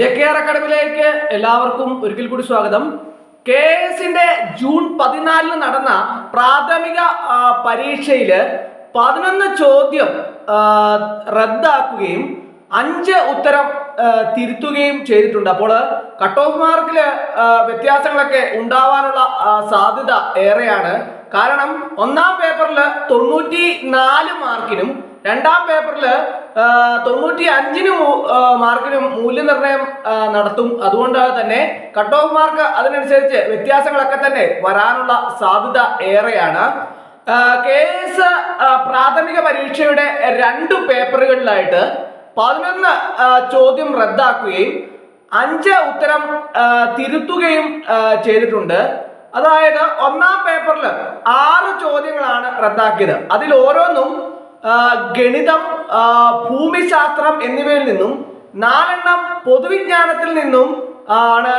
J K R അക്കാഡമിയിലേക്ക് എല്ലാവർക്കും ഒരിക്കൽ കൂടി സ്വാഗതം. കെ എസിന്റെ ജൂൺ പതിനാലിന് നടന്ന പ്രാഥമിക പരീക്ഷയിൽ പതിനൊന്ന് ചോദ്യം റദ്ദാക്കുകയും അഞ്ച് ഉത്തരം തിരുത്തുകയും ചെയ്തിട്ടുണ്ട്. അപ്പോൾ കട്ട് ഓഫ് മാർക്കിൽ വ്യത്യാസങ്ങളൊക്കെ ഉണ്ടാവാനുള്ള സാധ്യത ഏറെയാണ്. കാരണം ഒന്നാം പേപ്പറിൽ തൊണ്ണൂറ്റി നാല് മാർക്കിനും രണ്ടാം പേപ്പറിൽ തൊണ്ണൂറ്റി അഞ്ചിന് മാർക്കിന് മൂല്യനിർണയം നടത്തും. അതുകൊണ്ട് തന്നെ കട്ട് ഓഫ് മാർക്ക് അതിനനുസരിച്ച് വ്യത്യാസങ്ങളൊക്കെ തന്നെ വരാനുള്ള സാധ്യത ഏറെയാണ്. കെ എസ് പ്രാഥമിക പരീക്ഷയുടെ രണ്ട് പേപ്പറുകളിലായിട്ട് പതിനൊന്ന് ചോദ്യം റദ്ദാക്കുകയും അഞ്ച് ഉത്തരം തിരുത്തുകയും ചെയ്തിട്ടുണ്ട്. അതായത് ഒന്നാം പേപ്പറിൽ ആറ് ചോദ്യങ്ങളാണ് റദ്ദാക്കിയത്. അതിൽ ഓരോന്നും ഗണിതം ഭൂമിശാസ്ത്രം എന്നിവയിൽ നിന്നും നാലെണ്ണം പൊതുവിജ്ഞാനത്തിൽ നിന്നും ആണ്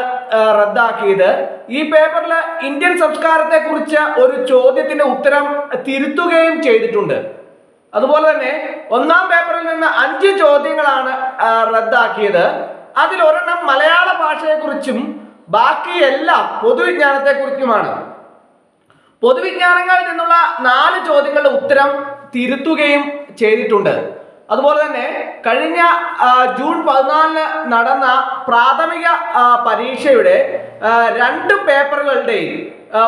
റദ്ദാക്കിയത്. ഈ പേപ്പറിൽ ഇന്ത്യൻ സംസ്കാരത്തെ കുറിച്ച് ഒരു ചോദ്യത്തിന്റെ ഉത്തരം തിരുത്തുകയും ചെയ്തിട്ടുണ്ട്. അതുപോലെ തന്നെ ഒന്നാം പേപ്പറിൽ നിന്ന് അഞ്ച് ചോദ്യങ്ങളാണ് റദ്ദാക്കിയത്. അതിൽ ഒരെണ്ണം മലയാള ഭാഷയെക്കുറിച്ചും ബാക്കി എല്ലാം പൊതുവിജ്ഞാനത്തെ കുറിച്ചുമാണ്. പൊതുവിജ്ഞാനങ്ങളിൽ നിന്നുള്ള നാല് ചോദ്യങ്ങളുടെ ഉത്തരം തിരുത്തുകയും ചെയ്തിട്ടുണ്ട്. അതുപോലെ തന്നെ കഴിഞ്ഞ ജൂൺ പതിനാലിന് നടന്ന പ്രാഥമിക പരീക്ഷയുടെ രണ്ട് പേപ്പറുകളുടെയും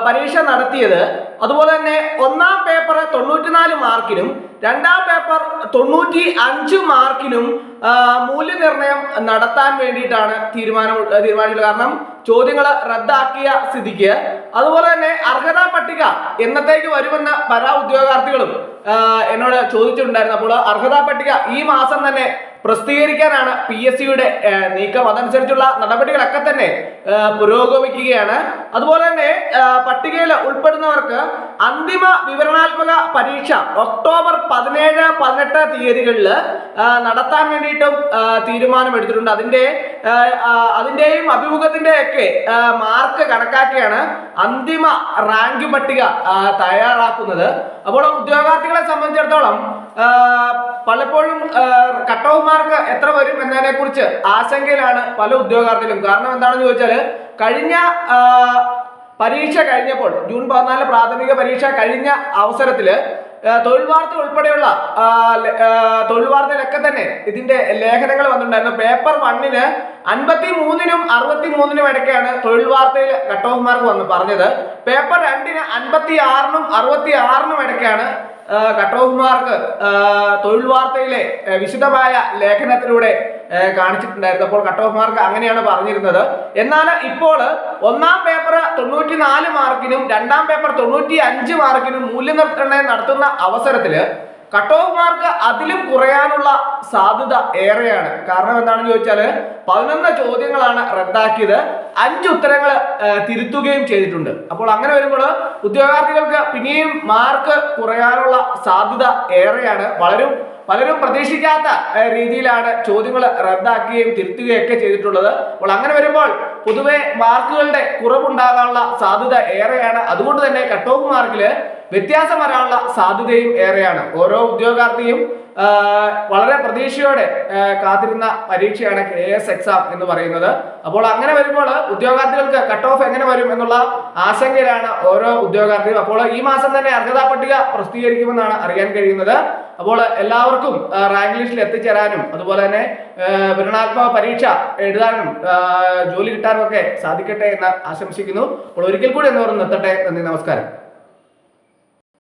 പരീക്ഷ നടത്തിയത്. അതുപോലെ തന്നെ ഒന്നാം പേപ്പർ തൊണ്ണൂറ്റിനാല് മാർക്കിനും രണ്ടാം പേപ്പർ തൊണ്ണൂറ്റി അഞ്ച് മാർക്കിനും മൂല്യനിർണയം നടത്താൻ വേണ്ടിയിട്ടാണ് തീരുമാനം തീരുമാനിച്ചത്. കാരണം ചോദ്യങ്ങൾ റദ്ദാക്കിയ സ്ഥിതിക്ക്. അതുപോലെ തന്നെ അർഹതാ പട്ടിക എന്നത്തേക്ക് വരുമെന്ന് പല ഉദ്യോഗാർത്ഥികളും എന്നോട് ചോദിച്ചിട്ടുണ്ടായിരുന്നു. അപ്പോൾ അർഹതാ പട്ടിക ഈ മാസം തന്നെ പ്രസിദ്ധീകരിക്കാനാണ് പി എസ് സിയുടെ നീക്കം. അതനുസരിച്ചുള്ള നടപടികളൊക്കെ തന്നെ പുരോഗമിക്കുകയാണ്. അതുപോലെ തന്നെ പട്ടികയിൽ ഉൾപ്പെടുന്നവർക്ക് അന്തിമ വിവരണാത്മക പരീക്ഷ ഒക്ടോബർ പതിനേഴ് പതിനെട്ട് തീയതികളിൽ നടത്താൻ വേണ്ടിയിട്ടും തീരുമാനമെടുത്തിട്ടുണ്ട്. അതിന്റെ അതിന്റെയും അഭിമുഖത്തിന്റെ ഒക്കെ മാർക്ക് കണക്കാക്കിയാണ് അന്തിമ റാങ്ക് പട്ടിക തയ്യാറാക്കുന്നത്. അപ്പോൾ ഉദ്യോഗാർത്ഥികളെ സംബന്ധിച്ചിടത്തോളം പലപ്പോഴും കട്ട് ഓഫ് മാർക്ക് എത്ര വരും എന്നതിനെ കുറിച്ച് ആശങ്കയിലാണ് പല ഉദ്യോഗാർത്ഥികളും. കാരണം എന്താണെന്ന് ചോദിച്ചാൽ കഴിഞ്ഞ പരീക്ഷ കഴിഞ്ഞപ്പോൾ ജൂൺ പതിനാല് പ്രാഥമിക പരീക്ഷ കഴിഞ്ഞ അവസരത്തിൽ തൊഴിൽ വാർത്ത ഉൾപ്പെടെയുള്ള തൊഴിൽ വാർത്തയിലൊക്കെ തന്നെ ഇതിന്റെ ലേഖനങ്ങൾ വന്നിട്ടുണ്ടായിരുന്നു. പേപ്പർ വണ്ണിന് അൻപത്തി മൂന്നിനും അറുപത്തി മൂന്നിനും ഇടയ്ക്കാണ് തൊഴിൽ വാർത്തയിൽ കട്ട് ഓഫ് മാർക്ക് വന്ന് പറഞ്ഞത്. പേപ്പർ രണ്ടിന് അൻപത്തി ആറിനും അറുപത്തി ആറിനും ഇടയ്ക്കാണ് കട്ട് ഓഫ് മാർക്ക് തൊഴിൽ വാർത്തയിലെ വിശദമായ ലേഖനത്തിലൂടെ കാണിച്ചിട്ടുണ്ടായിരുന്നു. അപ്പോൾ കട്ട് ഓഫ് മാർക്ക് അങ്ങനെയാണ് പറഞ്ഞിരുന്നത്. എന്നാൽ ഇപ്പോൾ ഒന്നാം പേപ്പർ തൊണ്ണൂറ്റി നാല് മാർക്കിനും രണ്ടാം പേപ്പർ തൊണ്ണൂറ്റി അഞ്ച് മാർക്കിനും മൂല്യനിർണയം നടത്തുന്ന അവസരത്തിൽ കട്ട് ഓഫ് മാർക്ക് അതിലും കുറയാനുള്ള സാധ്യത ഏറെയാണ്. കാരണം എന്താണെന്ന് ചോദിച്ചാൽ പതിനൊന്ന് ചോദ്യങ്ങളാണ് റദ്ദാക്കിയത്. അഞ്ച് ഉത്തരങ്ങൾ തിരുത്തുകയും ചെയ്തിട്ടുണ്ട്. അപ്പോൾ അങ്ങനെ വരുമ്പോൾ ഉദ്യോഗാർത്ഥികൾക്ക് പിന്നെയും മാർക്ക് കുറയാനുള്ള സാധ്യത ഏറെയാണ്. പലരും പലരും പ്രതീക്ഷിക്കാത്ത രീതിയിലാണ് ചോദ്യങ്ങൾ റദ്ദാക്കുകയും തിരുത്തുകയും ഒക്കെ ചെയ്തിട്ടുള്ളത്. അപ്പോൾ അങ്ങനെ വരുമ്പോൾ പൊതുവെ മാർക്കുകളുടെ കുറവുണ്ടാകാനുള്ള സാധ്യത ഏറെയാണ്. അതുകൊണ്ട് തന്നെ കട്ട് ഓഫ് മാർക്കിൽ വ്യത്യാസം വരാനുള്ള സാധ്യതയും ഏറെയാണ്. ഓരോ ഉദ്യോഗാർത്ഥിയും വളരെ പ്രതീക്ഷയോടെ കാത്തിരുന്ന പരീക്ഷയാണ് കെ എസ് എക്സാം എന്ന് പറയുന്നത്. അപ്പോൾ അങ്ങനെ വരുമ്പോൾ ഉദ്യോഗാർത്ഥികൾക്ക് കട്ട് ഓഫ് എങ്ങനെ വരും എന്നുള്ള ആശങ്കയിലാണ് ഓരോ ഉദ്യോഗാർത്ഥികളും അപ്പോൾ ഈ മാസം തന്നെ അർഹതാ പട്ടിക പ്രസിദ്ധീകരിക്കുമെന്നാണ് അറിയാൻ കഴിയുന്നത്. അപ്പോൾ എല്ലാവർക്കും റാങ്ക് ലിസ്റ്റിൽ എത്തിച്ചേരാനും അതുപോലെ തന്നെ ആ, വിവരണാത്മക പരീക്ഷ എഴുതാനും ജോലി കിട്ടാനും ഒക്കെ സാധിക്കട്ടെ എന്ന് ആശംസിക്കുന്നു. അപ്പോൾ ഒരിക്കൽ കൂടി എന്ന് പറഞ്ഞ് നിർത്തട്ടെ. നന്ദി നമസ്കാരം.